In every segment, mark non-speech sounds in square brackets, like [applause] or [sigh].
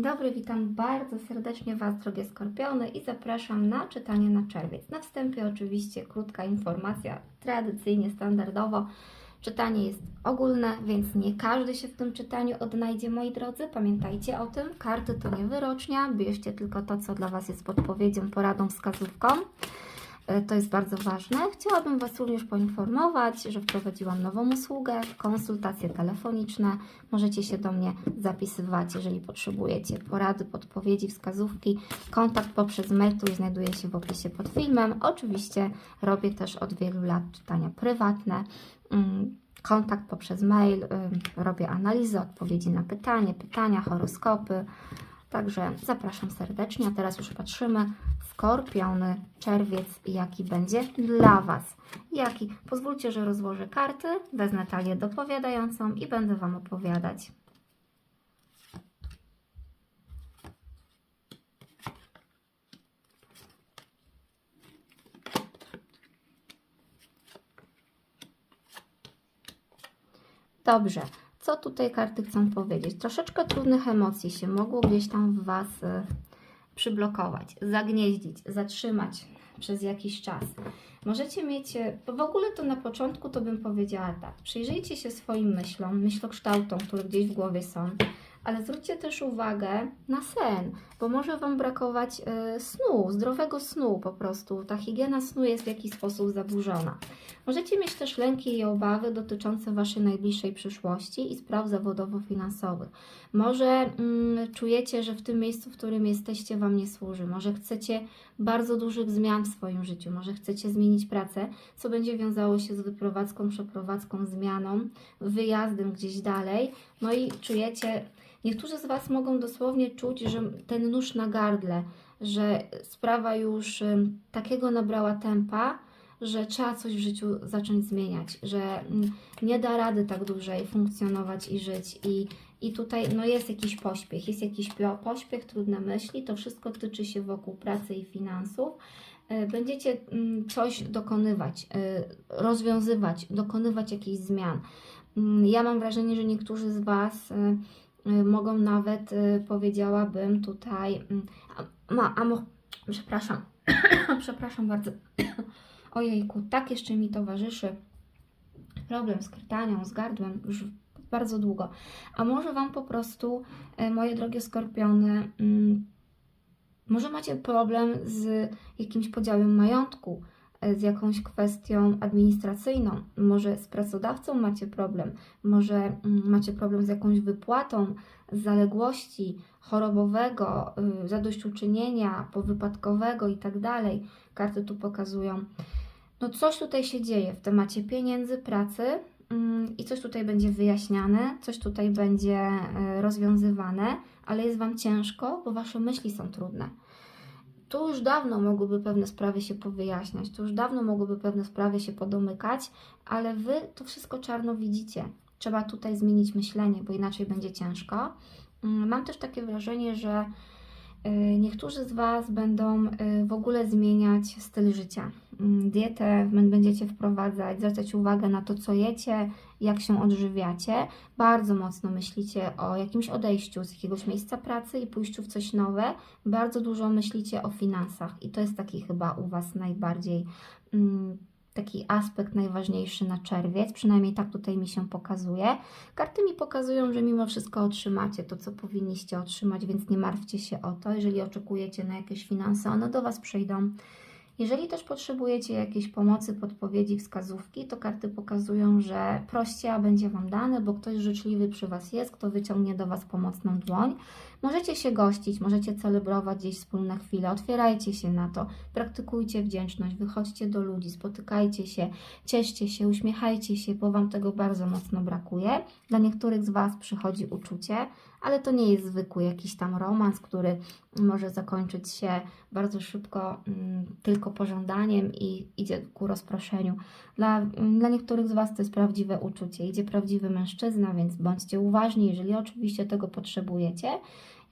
Dobry, witam bardzo serdecznie Was, drogie skorpiony, i zapraszam na czytanie na czerwiec. Na wstępie, oczywiście, krótka informacja, tradycyjnie, standardowo. Czytanie jest ogólne, więc nie każdy się w tym czytaniu odnajdzie, moi drodzy. Pamiętajcie o tym. Karty to nie wyrocznia, bierzcie tylko to, co dla Was jest podpowiedzią, poradą, wskazówką. E, To jest bardzo ważne. Chciałabym Was również poinformować, że wprowadziłam nową usługę, konsultacje telefoniczne. Możecie się do mnie zapisywać, jeżeli potrzebujecie porady, podpowiedzi, wskazówki. Kontakt poprzez mail, który znajduje się w opisie pod filmem. Oczywiście robię też od wielu lat czytania prywatne. Mm, Kontakt poprzez mail, ym, robię analizę, odpowiedzi na pytanie, pytania, horoskopy. Także zapraszam serdecznie. A teraz już patrzymy. Skorpiony, czerwiec, jaki będzie dla Was. Jaki? Pozwólcie, że rozłożę karty, wezmę talię dopowiadającą i będę Wam opowiadać. Dobrze. Co tutaj karty chcą powiedzieć? Troszeczkę trudnych emocji się mogło gdzieś tam w Was y, przyblokować, zagnieździć, zatrzymać przez jakiś czas. Możecie mieć, y, bo w ogóle to na początku to bym powiedziała tak, przyjrzyjcie się swoim myślom, myślokształtom, które gdzieś w głowie są, ale zwróćcie też uwagę na sen, bo może Wam brakować y, snu, zdrowego snu po prostu. Ta higiena snu jest w jakiś sposób zaburzona. Możecie mieć też lęki i obawy dotyczące Waszej najbliższej przyszłości i spraw zawodowo-finansowych. Może mm, czujecie, że w tym miejscu, w którym jesteście, Wam nie służy. Może chcecie bardzo dużych zmian w swoim życiu. Może chcecie zmienić pracę, co będzie wiązało się z wyprowadzką, przeprowadzką, zmianą, wyjazdem gdzieś dalej. No i czujecie, niektórzy z Was mogą dosłownie czuć, że ten nóż na gardle, że sprawa już takiego nabrała tempa, że trzeba coś w życiu zacząć zmieniać, że nie da rady tak dłużej funkcjonować i żyć. I, i tutaj no jest jakiś pośpiech, jest jakiś pośpiech, trudne myśli, to wszystko tyczy się wokół pracy i finansów. E, Będziecie coś dokonywać, e, rozwiązywać, dokonywać jakichś zmian. Ja mam wrażenie, że niektórzy z Was e, mogą nawet, e, powiedziałabym tutaj, mm, ma, a mo, przepraszam, [coughs] przepraszam bardzo. [coughs] Ojejku, tak jeszcze mi towarzyszy problem z krtanią, z gardłem już bardzo długo. A może Wam po prostu, e, moje drogie skorpiony, mm, może macie problem z jakimś podziałem majątku, z jakąś kwestią administracyjną, może z pracodawcą macie problem, może mm, macie problem z jakąś wypłatą zaległości chorobowego, y, zadośćuczynienia, powypadkowego i tak. Karty tu pokazują. No coś tutaj się dzieje w temacie pieniędzy, pracy mm, i coś tutaj będzie wyjaśniane, coś tutaj będzie e, rozwiązywane, ale jest Wam ciężko, bo Wasze myśli są trudne. Tu już dawno mogłyby pewne sprawy się powyjaśniać, tu już dawno mogłyby pewne sprawy się podomykać, ale Wy to wszystko czarno widzicie. Trzeba tutaj zmienić myślenie, bo inaczej będzie ciężko. Mm, Mam też takie wrażenie, że niektórzy z Was będą y, w ogóle zmieniać styl życia. Mm, Dietę będziecie wprowadzać, zwracać uwagę na to, co jecie, jak się odżywiacie. Bardzo mocno myślicie o jakimś odejściu z jakiegoś miejsca pracy i pójściu w coś nowe. Bardzo dużo myślicie o finansach i to jest taki chyba u Was najbardziej mm, taki aspekt najważniejszy na czerwiec, przynajmniej tak tutaj mi się pokazuje. Karty mi pokazują, że mimo wszystko otrzymacie to, co powinniście otrzymać, więc nie martwcie się o to. Jeżeli oczekujecie na jakieś finanse, one do Was przyjdą. Jeżeli też potrzebujecie jakiejś pomocy, podpowiedzi, wskazówki, to karty pokazują, że proście, a będzie Wam dane, bo ktoś życzliwy przy Was jest, kto wyciągnie do Was pomocną dłoń. Możecie się gościć, możecie celebrować gdzieś wspólne chwile, otwierajcie się na to, praktykujcie wdzięczność, wychodźcie do ludzi, spotykajcie się, cieszcie się, uśmiechajcie się, bo Wam tego bardzo mocno brakuje. Dla niektórych z Was przychodzi uczucie, ale to nie jest zwykły jakiś tam romans, który może zakończyć się bardzo szybko mm, tylko pożądaniem i idzie ku rozproszeniu. Dla, mm, dla niektórych z Was to jest prawdziwe uczucie, idzie prawdziwy mężczyzna, więc bądźcie uważni, jeżeli oczywiście tego potrzebujecie.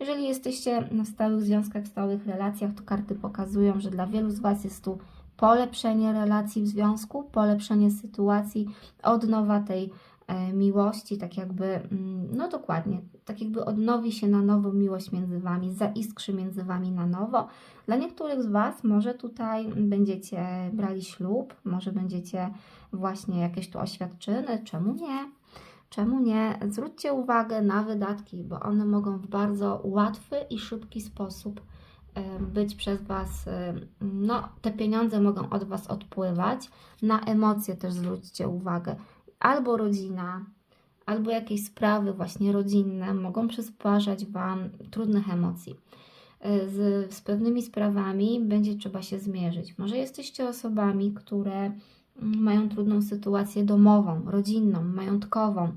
Jeżeli jesteście w stałych związkach, w stałych relacjach, to karty pokazują, że dla wielu z Was jest tu polepszenie relacji w związku, polepszenie sytuacji, odnowa tej e, miłości, tak jakby, mm, no dokładnie, tak jakby odnowi się na nowo miłość między Wami, zaiskrzy między Wami na nowo. Dla niektórych z Was może tutaj będziecie brali ślub, może będziecie właśnie jakieś tu oświadczyny, czemu nie? Czemu nie? Zwróćcie uwagę na wydatki, bo one mogą w bardzo łatwy i szybki sposób e, być przez Was, e, no te pieniądze mogą od Was odpływać. Na emocje też zwróćcie uwagę. Albo rodzina, albo jakieś sprawy właśnie rodzinne mogą przysparzać Wam trudnych emocji. E, Z, z pewnymi sprawami będzie trzeba się zmierzyć. Może jesteście osobami, które mm, mają trudną sytuację domową, rodzinną, majątkową.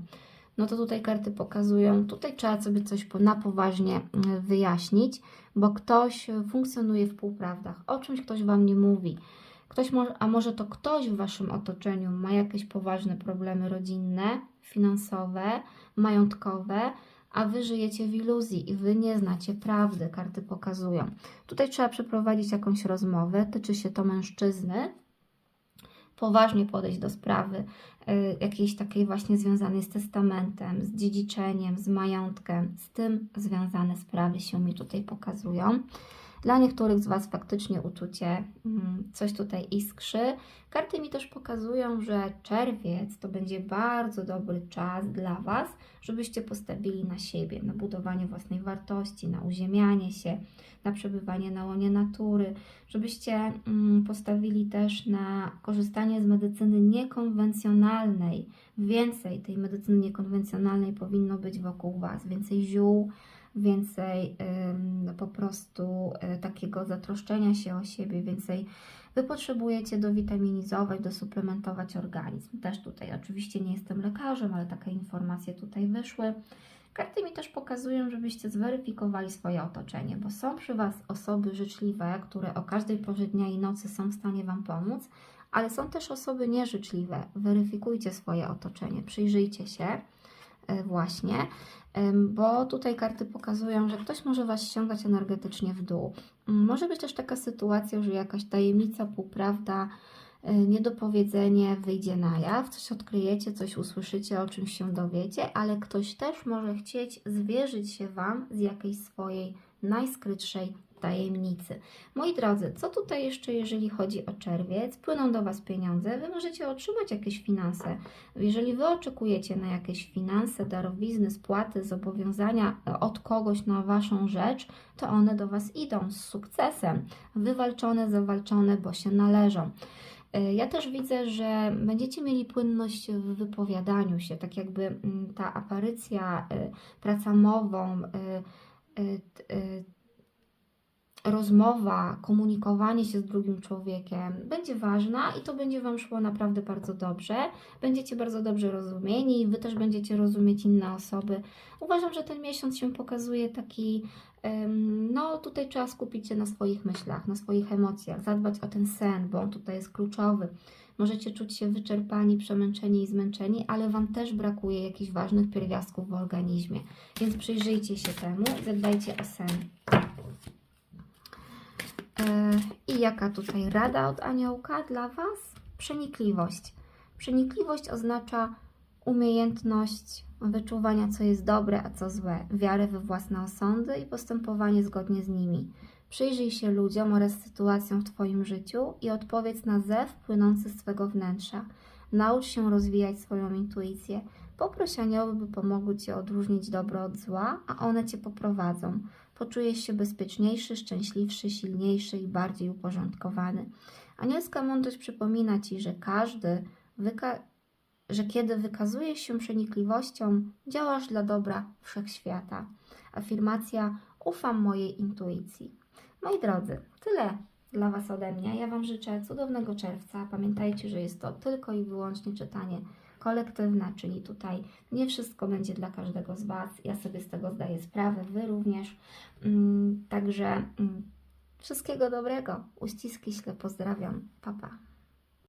No to tutaj karty pokazują, tutaj trzeba sobie coś na poważnie mm, wyjaśnić, bo ktoś e, funkcjonuje w półprawdach, o czymś ktoś Wam nie mówi. Ktoś może, a może to ktoś w Waszym otoczeniu ma jakieś poważne problemy rodzinne, finansowe, majątkowe, a Wy żyjecie w iluzji i Wy nie znacie prawdy, karty pokazują. Tutaj trzeba przeprowadzić jakąś rozmowę, tyczy się to mężczyzny, poważnie podejść do sprawy y, jakiejś takiej właśnie związanej z testamentem, z dziedziczeniem, z majątkiem, z tym związane sprawy się mi tutaj pokazują. Dla niektórych z Was faktycznie uczucie mm, coś tutaj iskrzy. Karty mi też pokazują, że czerwiec to będzie bardzo dobry czas dla Was, żebyście postawili na siebie, na budowanie własnej wartości, na uziemianie się, na przebywanie na łonie natury, żebyście mm, postawili też na korzystanie z medycyny niekonwencjonalnej. Więcej tej medycyny niekonwencjonalnej powinno być wokół Was, więcej ziół, więcej po prostu y, takiego zatroszczenia się o siebie, więcej Wy potrzebujecie dowitaminizować, dosuplementować organizm. Też tutaj oczywiście nie jestem lekarzem, ale takie informacje tutaj wyszły. Karty mi też pokazują, żebyście zweryfikowali swoje otoczenie, bo są przy Was osoby życzliwe, które o każdej porze dnia i nocy są w stanie Wam pomóc, ale są też osoby nieżyczliwe. Weryfikujcie swoje otoczenie, przyjrzyjcie się e, właśnie, bo tutaj karty pokazują, że ktoś może Was ściągać energetycznie w dół. Mm, Może być też taka sytuacja, że jakaś tajemnica, półprawda, e, niedopowiedzenie wyjdzie na jaw, coś odkryjecie, coś usłyszycie, o czymś się dowiecie, ale ktoś też może chcieć zwierzyć się Wam z jakiejś swojej najskrytszej tajemnicy. Moi drodzy, co tutaj jeszcze, jeżeli chodzi o czerwiec? Płyną do Was pieniądze, Wy możecie otrzymać jakieś finanse. Jeżeli Wy oczekujecie na jakieś finanse, darowizny, spłaty, zobowiązania e, od kogoś na Waszą rzecz, to one do Was idą z sukcesem. Wywalczone, zawalczone, bo się należą. E, Ja też widzę, że będziecie mieli płynność w wypowiadaniu się, tak jakby mm, ta aparycja, y, praca mową, y, y, t- y, rozmowa, komunikowanie się z drugim człowiekiem będzie ważna i to będzie Wam szło naprawdę bardzo dobrze. Będziecie bardzo dobrze rozumieni, Wy też będziecie rozumieć inne osoby. Uważam, że ten miesiąc się pokazuje taki, no tutaj trzeba skupić się na swoich myślach, na swoich emocjach, zadbać o ten sen, bo on tutaj jest kluczowy. Możecie czuć się wyczerpani, przemęczeni i zmęczeni, ale Wam też brakuje jakichś ważnych pierwiastków w organizmie. Więc przyjrzyjcie się temu, zadbajcie o sen. E, I jaka tutaj rada od aniołka dla Was? Przenikliwość. Przenikliwość oznacza umiejętność wyczuwania, co jest dobre, a co złe, wiarę we własne osądy i postępowanie zgodnie z nimi. Przyjrzyj się ludziom oraz sytuacjom w Twoim życiu i odpowiedz na zew płynący z Twego wnętrza. Naucz się rozwijać swoją intuicję. Poproś anioły, by pomogły Ci odróżnić dobro od zła, a one Cię poprowadzą. Poczujesz się bezpieczniejszy, szczęśliwszy, silniejszy i bardziej uporządkowany. Anielska mądrość przypomina Ci, że każdy, że kiedy wykazujesz się przenikliwością, działasz dla dobra wszechświata. Afirmacja ufam mojej intuicji. Moi drodzy, tyle dla Was ode mnie. Ja Wam życzę cudownego czerwca. Pamiętajcie, że jest to tylko i wyłącznie czytanie kolektywne, czyli tutaj nie wszystko będzie dla każdego z Was. Ja sobie z tego zdaję sprawę, Wy również. Mm, Także mm, wszystkiego dobrego. Uściski śle pozdrawiam. Papa. Pa.